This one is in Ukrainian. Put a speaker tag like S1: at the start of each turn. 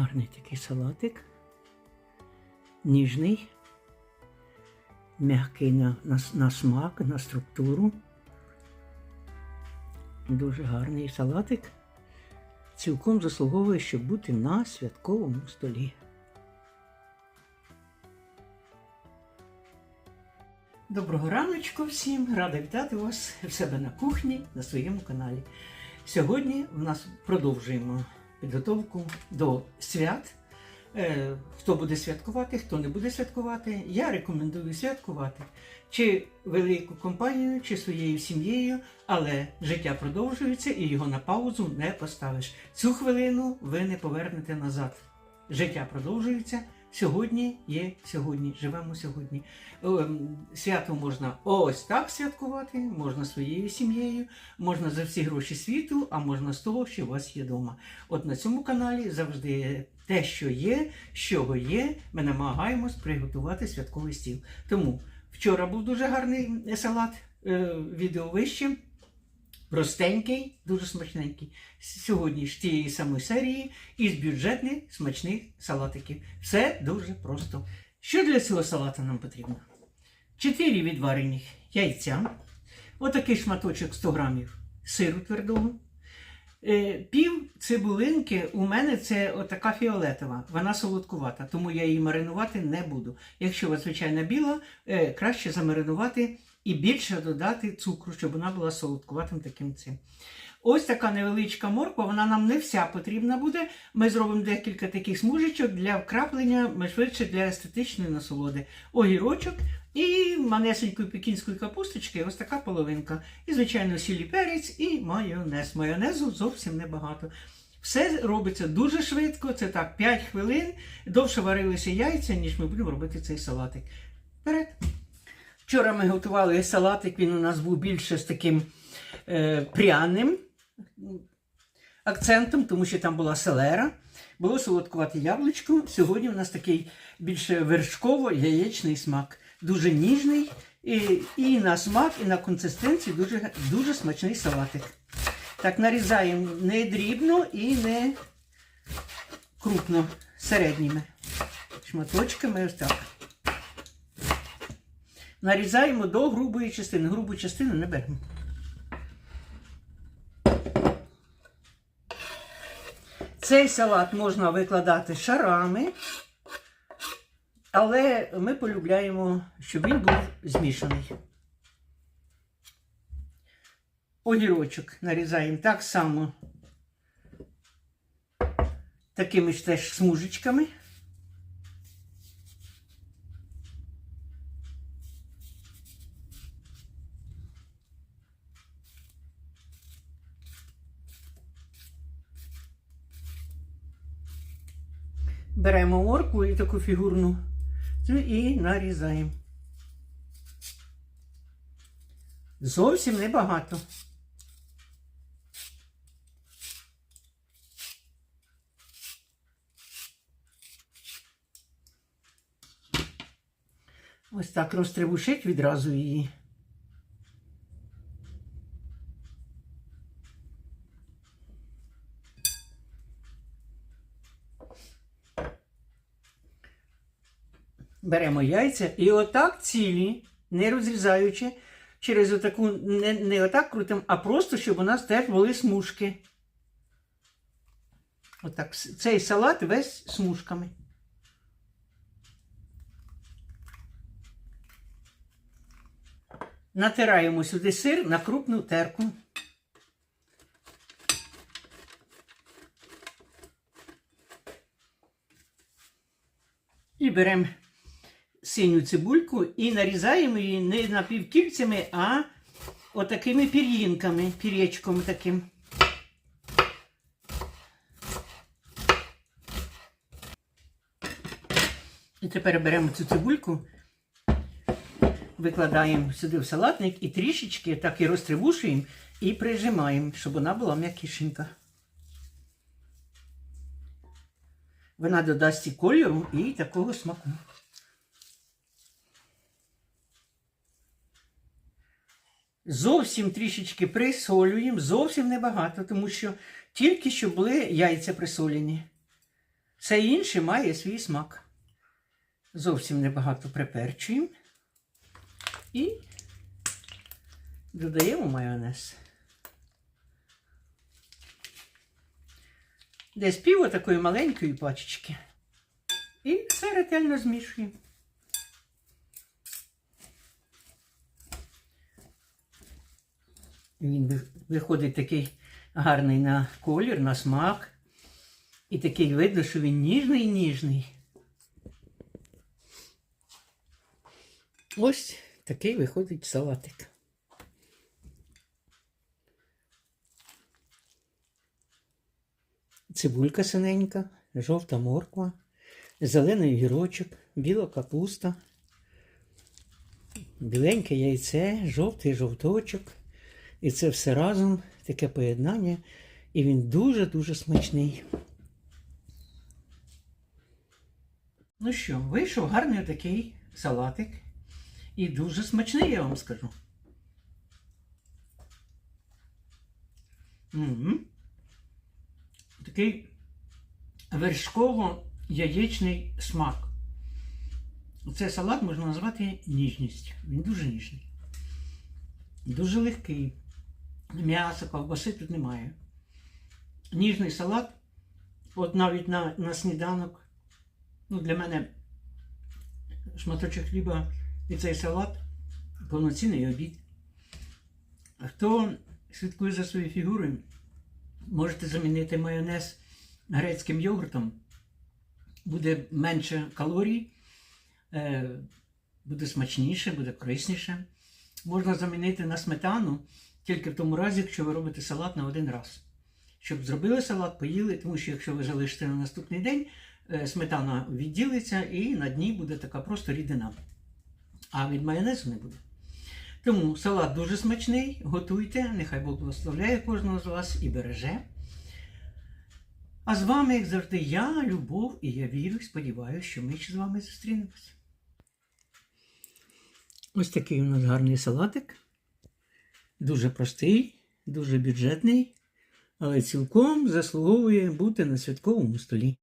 S1: Гарний такий салатик. Ніжний, м'який на, на, на смак, на структуру. Дуже гарний салатик. Цілком заслуговує, щоб бути на святковому столі. Доброго раночку всім! Рада вітати вас в себе на кухні на своєму каналі. Сьогодні в нас продовжуємо підготовку до свят. Е, Хто буде святкувати, хто не буде святкувати. Я рекомендую святкувати чи велику компанію, чи своєю сім'єю, але життя продовжується і його на паузу не поставиш. Цю хвилину ви не повернете назад. Життя продовжується. Сьогодні є сьогодні, живемо сьогодні. Ем, Свято можна ось так святкувати, можна своєю сім'єю, можна за всі гроші світу, а можна з того, що у вас є вдома. От на цьому каналі завжди те, що є, чого є, ми намагаємось приготувати святковий стіл. Тому вчора був дуже гарний салат, е, відео вище. Простенький, дуже смачненький. Сьогодні ж тієї самої серії із бюджетних смачних салатиків. Все дуже просто. Що для цього салата нам потрібно? 4 відварені яйця, отакий шматочок 100 грамів сиру твердого. Е, Пів цибулинки у мене це отака фіолетова, вона солодкувата, тому я її маринувати не буду. Якщо у вас звичайна біла, е, краще замаринувати і більше додати цукру, щоб вона була солодкуватим таким цим. Ось така невеличка морква, вона нам не вся потрібна буде. Ми зробимо декілька таких смужечок для вкраплення, швидше для естетичної насолоди. Огірочок і манесенької пекінської капусточки, ось така половинка. І, звичайно, сілі перець і майонез. Майонезу зовсім небагато. Все робиться дуже швидко, це так 5 хвилин. Довше варилися яйця, ніж ми будемо робити цей салатик. Вперед! Вчора ми готували салатик, він у нас був більше з таким е, пряним акцентом, тому що там була селера. Було солодкувате яблучко. Сьогодні у нас такий більше вершково-яєчний смак. Дуже ніжний і, і на смак, і на консистенцію дуже, дуже смачний салатик. Так, нарізаємо не дрібно і не крупно, середніми шматочками. Ось так. Нарізаємо до грубої частини. Грубу частину не беремо. Цей салат можна викладати шарами, але ми полюбляємо, щоб він був змішаний. Огірочок нарізаємо так само такими ж теж смужечками. Беремо моркву і таку фігурну цю і нарізаємо. Зовсім небагато. Ось так розтрибушить відразу її. Беремо яйця і отак цілі, не розрізаючи, через отаку, не, не отак крутимо, а просто, щоб у нас теж були смужки. Отак, цей салат весь смужками. Натираємо сюди сир на крупну терку. І беремо синю цибульку і нарізаємо її не напівкільцями, а отакими пір'їнками, пір'ячком таким. І тепер беремо цю цибульку, викладаємо сюди в салатник і трішечки так і розтривушуємо і прижимаємо, щоб вона була м'якішенька. Вона додасть і кольору, і такого смаку. Зовсім трішечки присолюємо, зовсім небагато, тому що тільки що були яйця присолені. Все інше має свій смак. Зовсім небагато приперчуємо. І додаємо майонез. Десь пів такої маленької пачечки. І все ретельно змішуємо. Він виходить такий гарний на колір, на смак. І такий видно, що він ніжний ніжний. Ось такий виходить салатик. Цибулька синенька, жовта морква, зелений гірочок, біла капуста, біленьке яйце, жовтий жовточок. І це все разом таке поєднання, і він дуже-дуже смачний. Ну що, вийшов гарний такий салатик. І дуже смачний, я вам скажу. Мгм. Такий вершково-яєчний смак. Цей салат можна назвати ніжність. Він дуже ніжний. Дуже легкий. М'яса, ковбаси тут немає. Ніжний салат, от навіть на, на сніданок. Ну, для мене шматочок хліба і цей салат повноцінний обід. Хто слідкує за своєю фігурою, можете замінити майонез грецьким йогуртом. Буде менше калорій, е, буде смачніше, буде корисніше. Можна замінити на сметану тільки в тому разі, якщо ви робите салат на один раз. Щоб зробили салат, поїли, тому що якщо ви залишите на наступний день, е, сметана відділиться і на дні буде така просто рідина. А від майонезу не буде. Тому салат дуже смачний, готуйте, нехай Бог благословляє кожного з вас і береже. А з вами, як завжди, я, Любов, і я вірю сподіваюся, що ми ще з вами зустрінемося. Ось такий у нас гарний салатик. Дуже простий, дуже бюджетний, але цілком заслуговує бути на святковому столі.